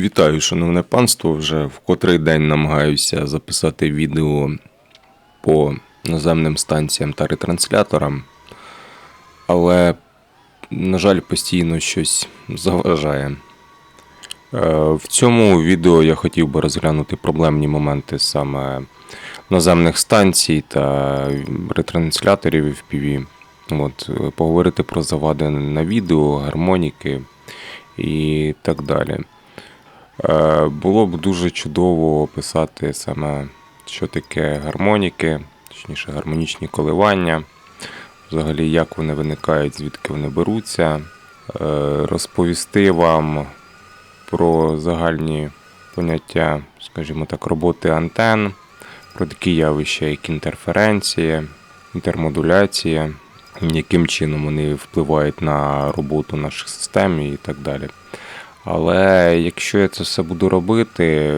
Вітаю, шановне панство. Вже в котрий день намагаюся записати відео по наземним станціям та ретрансляторам, але, на жаль, постійно щось заважає. Е, В цьому відео я хотів би розглянути проблемні моменти саме наземних станцій та ретрансляторів FPV. От, поговорити про завади на відео, гармоніки і так далі. Е, Було б дуже чудово описати саме, що таке гармоніки, точніше гармонічні коливання, взагалі, як вони виникають, звідки вони беруться, е, розповісти вам про загальні поняття, скажімо так, роботи антен, про такі явища, як інтерференція, інтермодуляція, яким чином вони впливають на роботу наших систем і так далі. Але якщо я це все буду робити,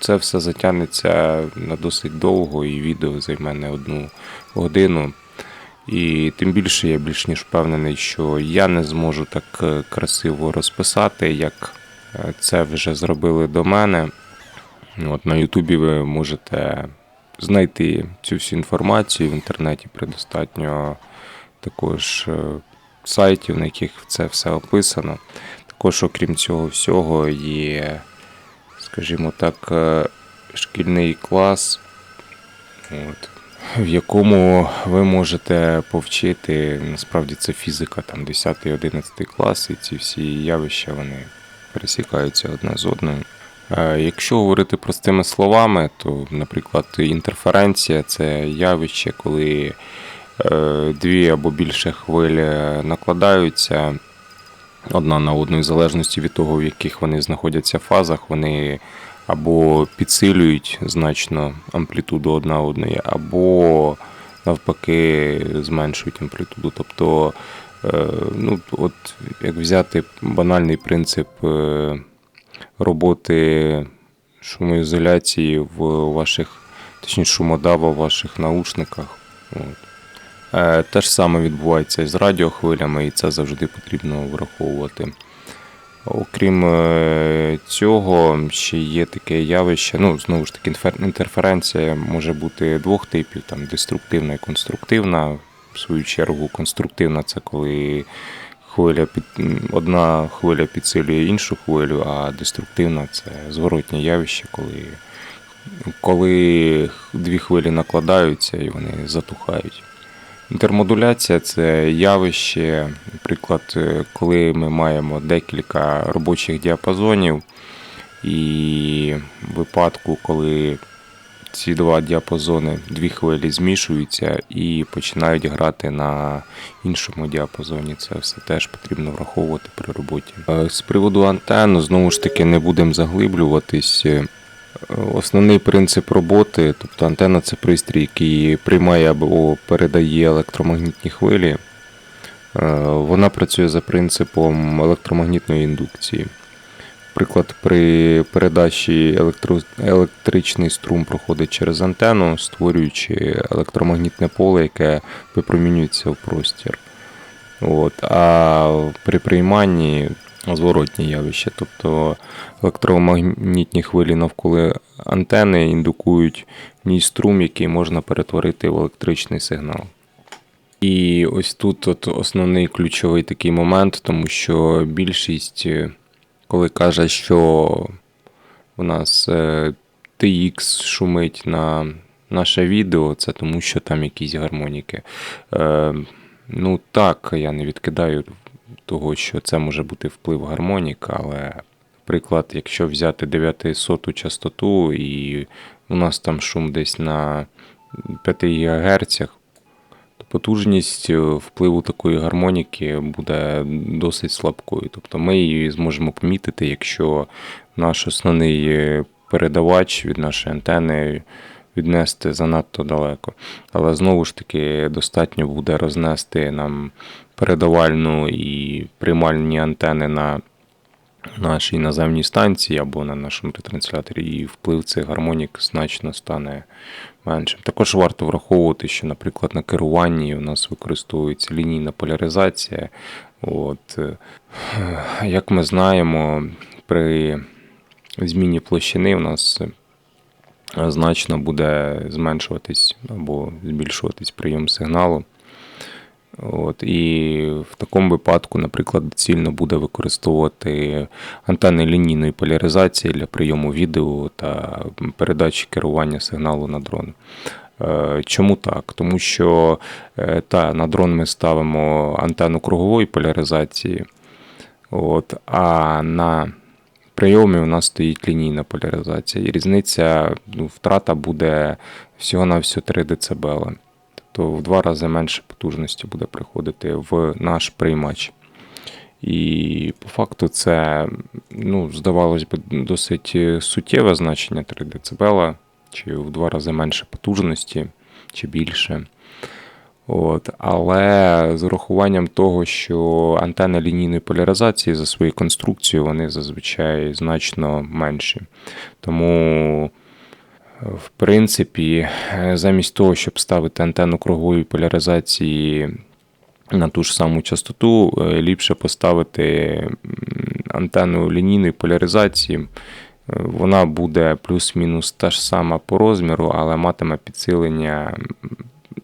це все затягнеться на досить довго, і відео займе не одну годину. І тим більше я більш ніж впевнений, що я не зможу так е, красиво розписати, як е, це вже зробили до мене. От на Ютубі ви можете знайти цю всю інформацію в інтернеті предостатньо також е, сайтів, на яких це все описано. Також, окрім цього всього, є, скажімо так, е, шкільний клас, от, в якому ви можете повчити, насправді це фізика, там 10-11 клас, і ці всі явища вони пересікаються одна з одною. Е, Якщо говорити простими словами, то, наприклад, інтерференція це явище, коли дві або більше хвиль е, накладаються одна на одну, і в залежності від того, в яких вони знаходяться фазах, вони або підсилюють значно амплітуду одна одної, або навпаки зменшують амплітуду. Тобто, е, ну, от як взяти банальний принцип е, роботи шумоізоляції в ваших, точніше, шумодава в ваших наушниках. От. Е, Те ж саме відбувається і з радіохвилями, і це завжди потрібно враховувати. Окрім е, цього, ще є таке явище. Ну, знову ж таки, інтерференція може бути двох типів: там деструктивна і конструктивна. В свою чергу, конструктивна це коли хвиля під... одна хвиля підсилює іншу хвилю, а деструктивна це зворотнє явище, коли, коли дві хвилі накладаються і вони затухають. Інтермодуляція це явище, наприклад, е, коли ми маємо декілька робочих діапазонів, і в випадку, коли ці два діапазони, дві хвилі змішуються і починають грати на іншому діапазоні. Це все теж потрібно враховувати при роботі. Е, З приводу антенн, знову ж таки, не будемо заглиблюватись. Основний принцип роботи, тобто антенна це пристрій, який приймає або передає електромагнітні хвилі. Е, Вона працює за принципом електромагнітної індукції. Наприклад, при передачі електро... електричний струм проходить через антенну, створюючи електромагнітне поле, яке випромінюється в простір. От. А при прийманні зворотні явище, тобто електромагнітні хвилі навколо антени індукують в ній струм, який можна перетворити в електричний сигнал. І ось тут от основний ключовий такий момент, тому що більшість, е, коли каже, що у нас е, TX шумить на наше відео, це тому, що там якісь гармоніки. Е, Ну так, я не відкидаю того, що це може бути вплив гармонік, але, наприклад, якщо взяти 900 частоту і у нас там шум десь на 5 ГГц, то потужність е, впливу такої гармоніки буде досить слабкою. Тобто ми її зможемо помітити, якщо наш основний е, передавач від нашої антени віднести занадто далеко. Але знову ж таки достатньо буде рознести нам передавальну і приймальні антени на нашій наземній станції або на нашому ретрансляторі, і вплив цих гармонік значно стане меншим. Також варто враховувати, що, наприклад, на керуванні у нас використовується лінійна поляризація. От, е, як ми знаємо, при зміні площини у нас значно буде зменшуватись або збільшуватись прийом сигналу. От, і в такому випадку, наприклад, доцільно буде використовувати антени лінійної поляризації для прийому відео та передачі керування сигналу на дрон. Е, Чому так? Тому що е, та, на дрон ми ставимо антенну кругової поляризації, от, а на прийомі у нас стоїть лінійна поляризація. І різниця, ну, втрата буде всього на всього 3 дБ. Тобто в два рази менше потужності буде приходити в наш приймач. І по факту це, ну, здавалось би, досить суттєве значення 3 дБ, чи в два рази менше потужності, чи більше. От, але з урахуванням того, що антени лінійної поляризації за своєю конструкцією вони зазвичай значно менші. Тому, в принципі, замість того, щоб ставити антенну кругової поляризації на ту ж саму частоту, е, ліпше поставити антенну лінійної поляризації. Е, Вона буде плюс-мінус та ж сама по розміру, але матиме підсилення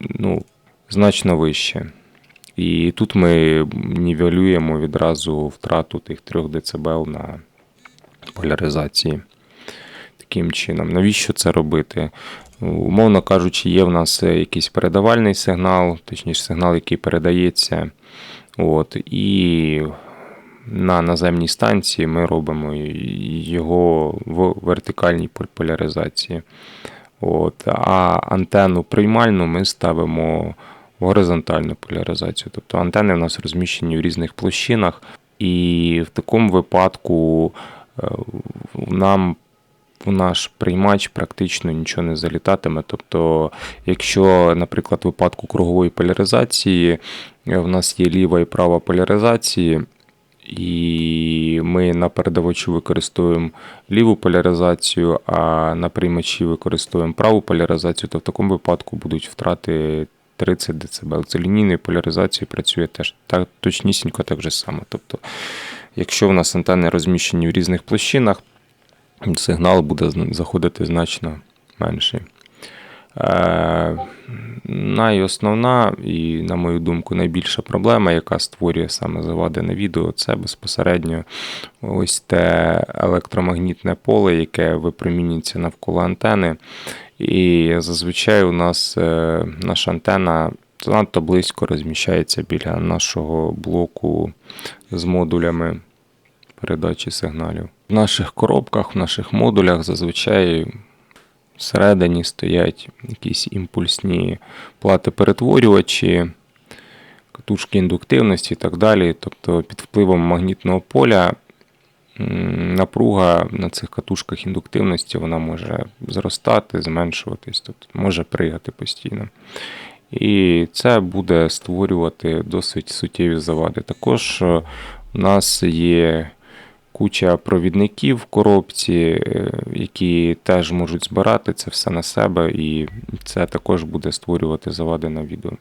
ну, значно вище. І тут ми нівелюємо відразу втрату тих 3 дБ на поляризації. Таким чином, навіщо це робити? Умовно кажучи, є в нас е, якийсь передавальний сигнал, точніше сигнал, який передається. От, і на наземній станції ми робимо його в вертикальній поляризації. От, а антенну приймальну ми ставимо в горизонтальну поляризацію. Тобто антени в нас розміщені в різних площинах, і в такому випадку е, нам в наш приймач практично нічого не залітатиме. Тобто, якщо, наприклад, в випадку кругової поляризації е, в нас є ліва і права поляризації, і ми на передавачу використовуємо ліву поляризацію, а на приймачі використовуємо праву поляризацію, то в такому випадку будуть втрати 30 дБ. Це лінійною поляризацією працює теж так, точнісінько так же само. Тобто, якщо в нас антени розміщені в різних площинах, сигнал буде заходити значно менший. Е, найосновна і, на мою думку, найбільша проблема, яка створює саме завади на відео, це безпосередньо ось те електромагнітне поле, яке випромінюється навколо антени. І зазвичай у нас е, наша антена занадто близько розміщається біля нашого блоку з модулями передачі сигналів. В наших коробках, в наших модулях зазвичай всередині стоять якісь імпульсні плати-перетворювачі, катушки індуктивності і так далі. Тобто під впливом магнітного поля напруга на цих катушках індуктивності вона може зростати, зменшуватись, тобто може пригати постійно. І це буде створювати досить суттєві завади. Також е, у нас є куча провідників в коробці, е, які теж можуть збирати це все на себе, і це також буде створювати завади на відео.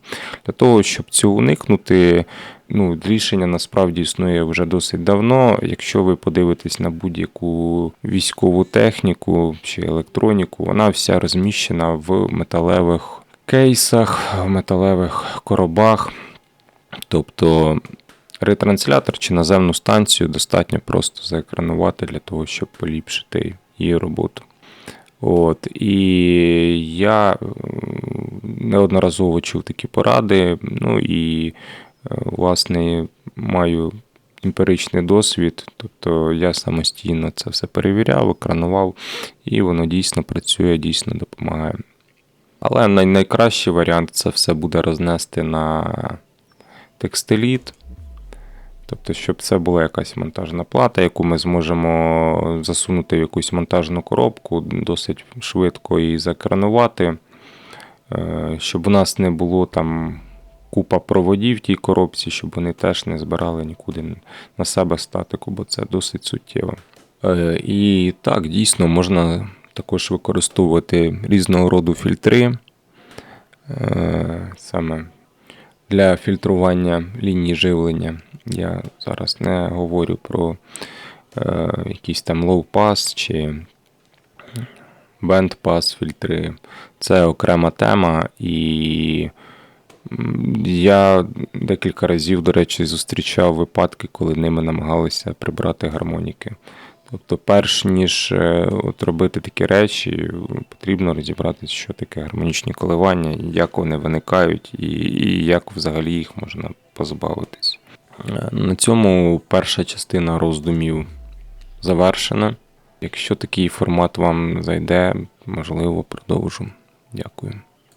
Для того, щоб цього уникнути, ну, рішення насправді існує вже досить давно. Якщо ви подивитесь на будь-яку військову техніку чи електроніку, вона вся розміщена в металевих кейсах, в металевих коробах. Тобто ретранслятор чи наземну станцію достатньо просто заекранувати для того, щоб поліпшити її роботу. От, І я неодноразово чув такі поради. Ну і, е, власне, маю емпіричний досвід, тобто я самостійно це все перевіряв, екранував, і воно дійсно працює, дійсно допомагає. Але найкращий варіант це все буде рознести на текстиліт. Тобто, щоб це була якась монтажна плата, яку ми зможемо засунути в якусь монтажну коробку, досить швидко її закранувати, е, щоб у нас не було там купа проводів в тій коробці, щоб вони теж не збирали нікуди на себе статику, бо це досить суттєво. Е, і так, дійсно можна також використовувати різного роду фільтри. Е, саме для фільтрування лінії живлення. Я зараз не говорю про е, якийсь там pass чи pass фільтри. Це окрема тема, і я декілька разів, до речі, зустрічав випадки, коли ними намагалися прибрати гармоніки. Тобто, перш ніж е, от робити такі речі, потрібно розібратися, що таке гармонічні коливання, як вони виникають, і, і як взагалі їх можна позбавитись. Е, На цьому перша частина роздумів завершена. Якщо такий формат вам зайде, можливо, продовжу. Дякую.